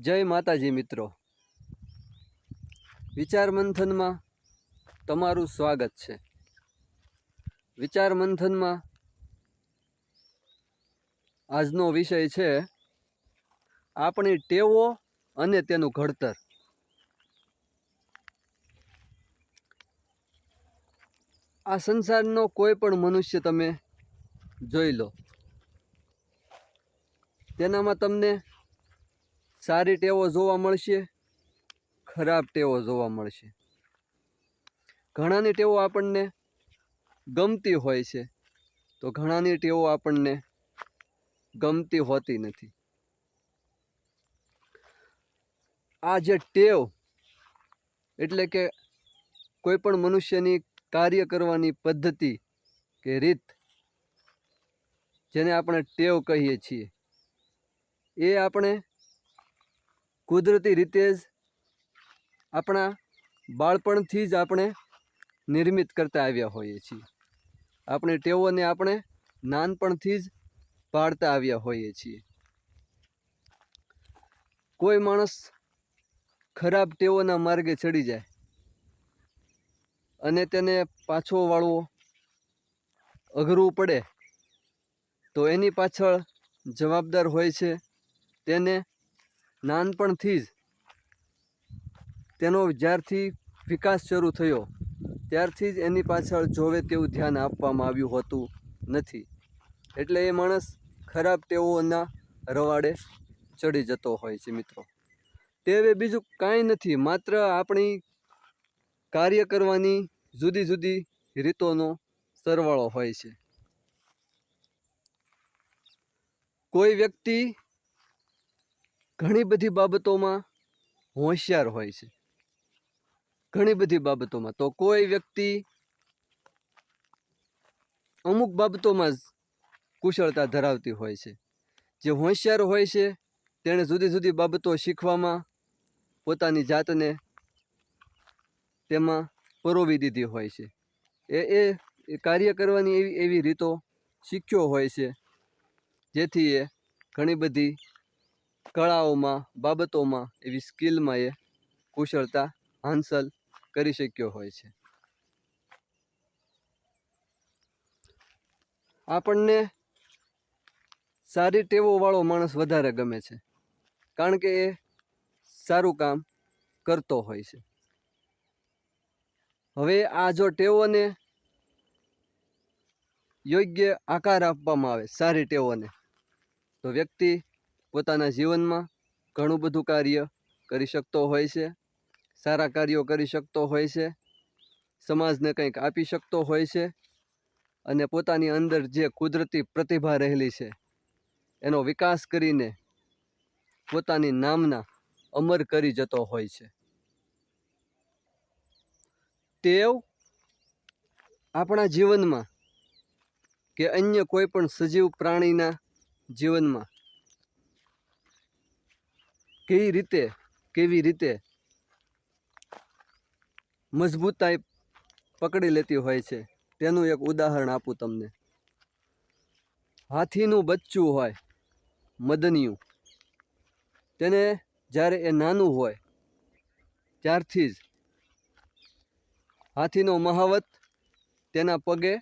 જય માતાજી મિત્રો. વિચાર મંથનમાં તમારું સ્વાગત છે. વિચાર મંથનમાં આજનો વિષય છે આપણી ટેવો અને તેનું ઘડતર. આ સંસારનો કોઈ પણ મનુષ્ય તમે જોઈ લો. તેનામાં તમને સારી ટેવો જોવા મળશે, ખરાબ ટેવો જોવા મળશે. ઘણાની ટેવો આપણને ગમતી હોય છે, તો ઘણાની ટેવો આપણને ગમતી હોતી નથી. આ જે ટેવ, એટલે કે કોઈ પણ મનુષ્યની કાર્ય કરવાની પદ્ધતિ કે રીત, જેને આપણે ટેવ કહીએ છીએ, એ આપણે કુદરતી રીતે જ આપણા બાળપણથી જ આપણે નિર્મિત કરતા આવ્યા હોઈએ છીએ. આપણી ટેવોને આપણે નાનપણથી જ પાડતા આવ્યા હોઈએ છીએ. કોઈ માણસ ખરાબ ટેવોના માર્ગે ચડી જાય અને તેને પાછો વાળવો અઘરું પડે, તો એની પાછળ જવાબદાર હોય છે તેને નાનપણથી જ તેનો જ્યારથી વિકાસ શરૂ થયો, ત્યારથી જ એની પાછળ જોવે તેવું ધ્યાન આપવામાં આવ્યું હોતું નથી. એટલે એ માણસ ખરાબ ટેવોના રવાડે ચડી જતો હોય છે મિત્રો. તે બીજું કાંઈ નથી, માત્ર આપણી કાર્ય કરવાની જુદી જુદી રીતોનો સરવાળો હોય છે. કોઈ વ્યક્તિ ઘણી બધી બાબતોમાં હોશિયાર હોય છે. ઘણી બધી બાબતોમાં તો કોઈ વ્યક્તિ અમુક બાબતોમાં જ કુશળતા ધરાવતી હોય છે. જે હોશિયાર હોય છે, તેણે જુદી જુદી બાબતો શીખવામાં પોતાની જાતને તેમાં પરોવી દીધી હોય છે. એ એ કાર્ય કરવાની એવી એવી રીતો શીખ્યો હોય છે, જેથી એ ઘણી બધી કળાઓમાં, બાબતોમાં એવી સ્કિલમાં એ કુશળતા હાંસલ કરી શક્યો હોય છે. આપણને સારી ટેવોવાળો માણસ વધારે ગમે છે, કારણ કે એ સારું કામ કરતો હોય છે. હવે આ જો ટેવોને યોગ્ય આકાર આપવામાં આવે, સારી ટેવોને, તો વ્યક્તિ પોતાના જીવનમાં ઘણું બધું કાર્ય કરી શકતો હોય છે, સારા કાર્યો કરી શકતો હોય છે, સમાજને કંઈક આપી શકતો હોય છે અને પોતાની અંદર જે કુદરતી પ્રતિભા રહેલી છે, એનો વિકાસ કરીને પોતાની નામના અમર કરી જતો હોય છે. ટેવ આપણા જીવનમાં કે અન્ય કોઈ પણ સજીવ પ્રાણીના જીવનમાં કેવી રીતે કેવી રીતે મજબૂતાઈ પકડી લેતી હોય છે, તેનું એક ઉદાહરણ આપું તમને. હાથીનું બચ્ચું હોય, મદનિયું. તેને જ્યારે એ નાનું હોય, ત્યારથી જ હાથીનો મહાવત તેના પગે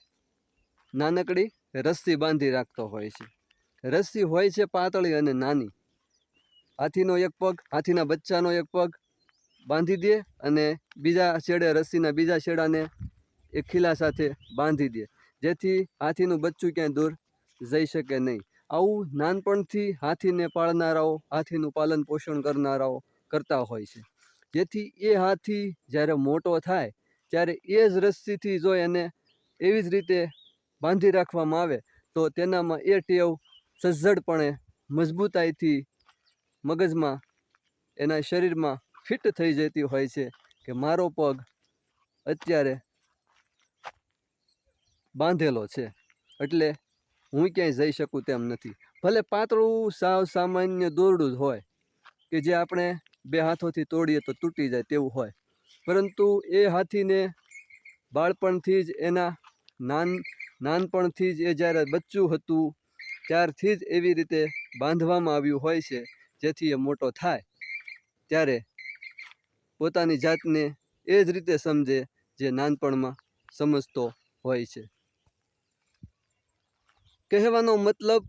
નાનકડી રસ્સી બાંધી રાખતો હોય છે. રસ્સી હોય છે પાતળી અને નાની. હાથીનો એક પગ, હાથીના બચ્ચાનો એક પગ બાંધી દે અને બીજા છેડે રસ્સીના બીજા છેડાને એ ખીલા સાથે બાંધી દે. જેથી હાથીનું બચ્ચું ક્યાંય દૂર જઈ શકે નહીં. આવું નાનપણથી હાથીને પાળનારાઓ, હાથીનું પાલન પોષણ કરનારાઓ કરતા હોય છે. જેથી એ હાથી જ્યારે મોટો થાય, ત્યારે એ જ રસ્સીથી જો એને એવી જ રીતે બાંધી રાખવામાં આવે, તો તેનામાં એ ટેવ સજ્જડપણે, મજબૂતાઈથી મગજમાં, એના શરીરમાં ફિટ થઈ જતી હોય છે કે મારો પગ અત્યારે બાંધેલો છે. એટલે હું ક્યાંય જઈ શકું તેમ નથી. ભલે પાતળું સાવ સામાન્ય દોરડું જ હોય કે જે આપણે બે હાથોથી તોડીએ તો તૂટી જાય તેવું હોય. પરંતુ એ હાથીને બાળપણથી જ એના નાન, નાનપણથી જ એ જ્યારે બચ્ચું હતું, ત્યારથી જ એવી રીતે બાંધવામાં આવ્યું હોય છે જેથી એ મોટો થાય. ત્યારે પોતાની જાતને એ જ રીતે સમજે જે નાનપણમાં સમજતો હોય છે. કહેવાનો મતલબ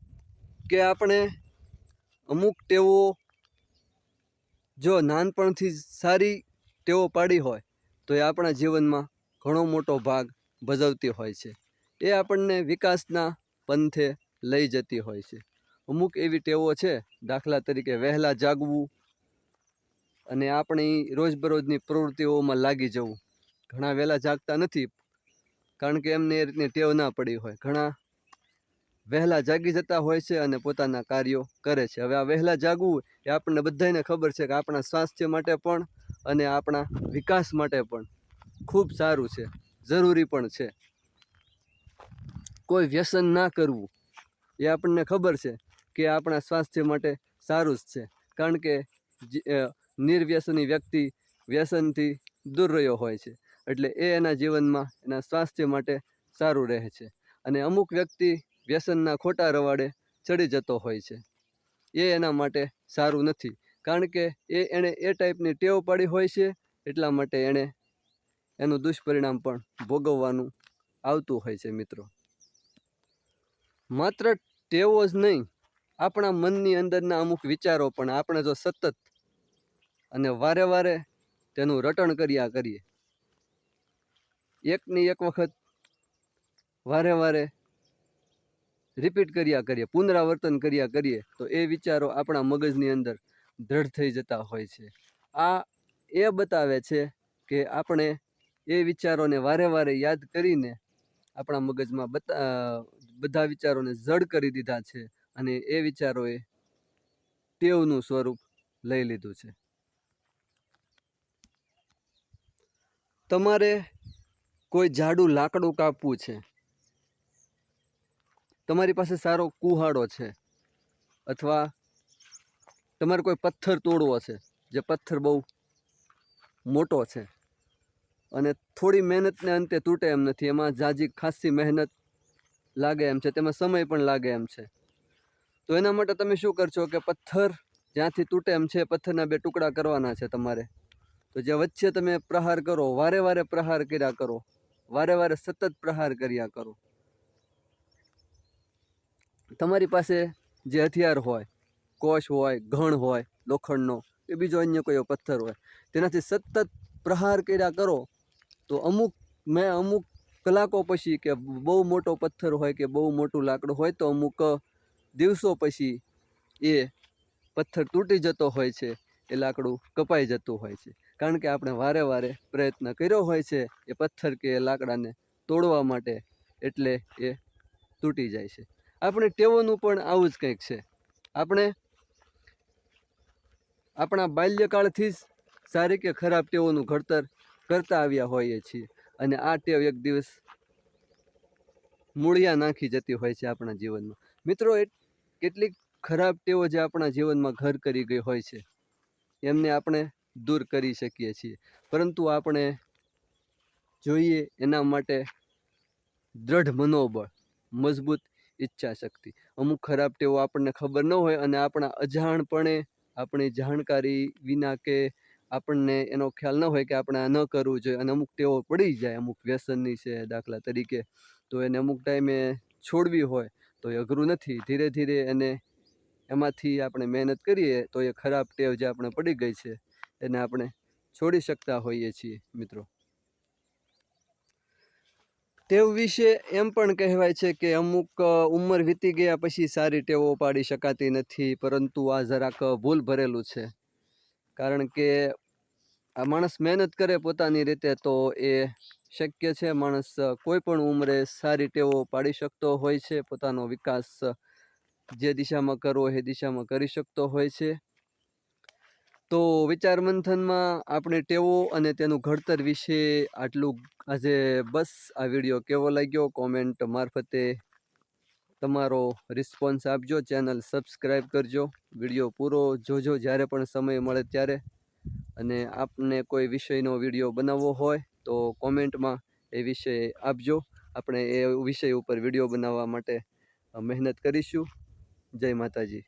કે આપણે અમુક ટેવો જો નાનપણથી સારી ટેવો પાડી હોય, તો એ આપણા જીવનમાં ઘણો મોટો ભાગ ભજવતી હોય છે. એ આપણને વિકાસના પંથે લઈ જતી હોય છે. અમુક એવી ટેવો છે, દાખલા તરીકે વહેલા જાગવું અને આપણી રોજબરોજની પ્રવૃત્તિઓમાં લાગી જવું. ઘણા વહેલા જાગતા નથી, કારણ કે એમને એ રીતની ટેવ ના પડી હોય. ઘણા વહેલા જાગી જતા હોય છે અને પોતાના કાર્યો કરે છે. હવે આ વહેલા જાગવું એ આપણને બધાને ખબર છે કે આપણા સ્વાસ્થ્ય માટે પણ અને આપણા વિકાસ માટે પણ ખૂબ સારું છે, જરૂરી પણ છે. કોઈ વ્યસન ના કરવું એ આપણને ખબર છે કે આપણા સ્વાસ્થ્ય માટે સારું જ છે. કારણ કે નિર્વ્યસની વ્યક્તિ વ્યસનથી દૂર રહ્યો હોય છે. એટલે એ એના જીવનમાં એના સ્વાસ્થ્ય માટે સારું રહે છે. અને અમુક વ્યક્તિ વ્યસનના ખોટા રવાડે ચડી જતો હોય છે. એ એના માટે સારું નથી. કારણ કે એ એણે એ ટાઈપની ટેવ પાડી હોય છે, એટલા માટે એણે એનું દુષ્પરિણામ પણ ભોગવવાનું આવતું હોય છે, મિત્રો. માત્ર ટેવો જ નહીં આપણા મનની અંદરના અમુક વિચારો પણ આપણે જો સતત અને વારે વારે તેનું રટણ કર્યા કરીએ. એકની એક વખત વારે વારે રિપીટ કર્યા કરીએ, પુનરાવર્તન કર્યા કરીએ, તો એ વિચારો આપણા મગજની અંદર દ્રઢ થઈ જતા હોય છે. આ એ બતાવે છે કે આપણે એ વિચારોને વારે વારે યાદ કરીને આપણા મગજમાં બધા વિચારોને જડ કરી દીધા છે. અને એ વિચારોએ ટેવનું સ્વરૂપ લઈ લીધું છે. તમારે કોઈ જાડું લાકડું કાપવું છે? તમારી પાસે સારો કુહાડો છે અથવા તમારે કોઈ પથ્થર તોડવો છે જે પથ્થર બહુ મોટો છે અને થોડી મહેનતને અંતે તૂટે એમ નથી, એમાં જાજી ખાસી મહેનત લાગે એમ છે, તેમાં સમય પણ લાગે એમ છે. તો એના માટે તમે શું કરશો કે પથ્થર જ્યાંથી તૂટે એમ છે પથ્થરના બે ટુકડા કરવાના છે તમારે. તો જે વચ્ચે તમે પ્રહાર કરો, વારે વારે પ્રહાર કર્યા કરો, વારે વારે સતત પ્રહાર કર્યા કરો. તમારી પાસે જે હથિયાર હોય કોશ હોય, ઘણ હોય, લોખંડનો કે બીજો અન્ય કોઈ પથ્થર હોય, તેનાથી સતત પ્રહાર કર્યા કરો, તો અમુક, મેં અમુક કલાકો પછી કે બહુ મોટો પથ્થર હોય કે બહુ મોટું લાકડું હોય તો અમુક દિવસો પછી એ પથ્થર તૂટી જતો હોય છે, એ લાકડું કપાઈ જતું હોય છે. કારણ કે આપણે વારે વારે પ્રયત્ન કર્યો હોય છે, એ પથ્થર કે એ લાકડાને તોડવા માટે, એટલે એ તૂટી જાય છે. આપણે ટેવોનું પણ આવું જ કંઈક છે. આપણે આપણા બાલ્યકાળથી જ સારી કે ખરાબ ટેવોનું ઘડતર કરતા આવ્યા હોઈએ છીએ અને આ ટેવ એક દિવસ મૂળિયા નાખી જતી હોય છે આપણા જીવનમાં. મિત્રો કેટલીક ખરાબ ટેવો જે આપણા જીવનમાં ઘર કરી ગઈ હોય છે, એમને આપણે દૂર કરી શકીએ છીએ. પરંતુ આપણે જોઈએ એના માટે દ્રઢ મનોબળ, મજબૂત ઈચ્છા શક્તિ અમુક ખરાબ ટેવો આપણને ખબર ન હોય અને આપણા અજાણપણે આપણી જાણકારી વિના કે આપણને એનો ખ્યાલ ન હોય કે આપણે આ ન કરવું જોઈએ. અને અમુક ટેવો પડી જાય, અમુક વ્યસનની છે દાખલા તરીકે, તો એને અમુક ટાઈમે છોડવી હોય તો એ અઘરું નથી. ધીરે ધીરે એને એમાંથી આપણે મહેનત કરીએ તો એ ખરાબ ટેવ જે આપણે પડી ગઈ છે, એને આપણે છોડી શકતા હોઈએ છીએ મિત્રો. ટેવ વિશે એમ પણ કહેવાય છે કે અમુક ઉંમર વીતી ગયા પછી સારી ટેવો પાડી શકાતી નથી, પરંતુ આ જરાક ભૂલ ભરેલું છે. કારણ કે આ માણસ મહેનત કરે પોતાની રીતે તો એ શક્ય છે માણસ કોઈ પણ ઉંમરે સારી ટેવો પાડી શકતો હોય છે, પોતાનો વિકાસ જે દિશામાં કરવો એ દિશામાં કરી શકતો હોય છે. તો વિચાર મંથનમાં આપણે ટેવો અને તેનું ઘડતર વિશે આટલું આજે બસ આ વીડિયો કેવો લાગ્યો? કોમેન્ટ મારફતે તમારો રિસ્પોન્સ આપજો, ચેનલ સબસ્ક્રાઈબ કરજો. વીડિયો પૂરો જોજો જ્યારે પણ સમય મળે ત્યારે. અને આપને કોઈ વિષયનો વીડિયો બનાવવો હોય તો કોમેન્ટમાં એ વિષય આપજો. આપણે એ વિષય ઉપર વીડિયો બનાવવા માટે મહેનત કરીશું. જય માતાજી.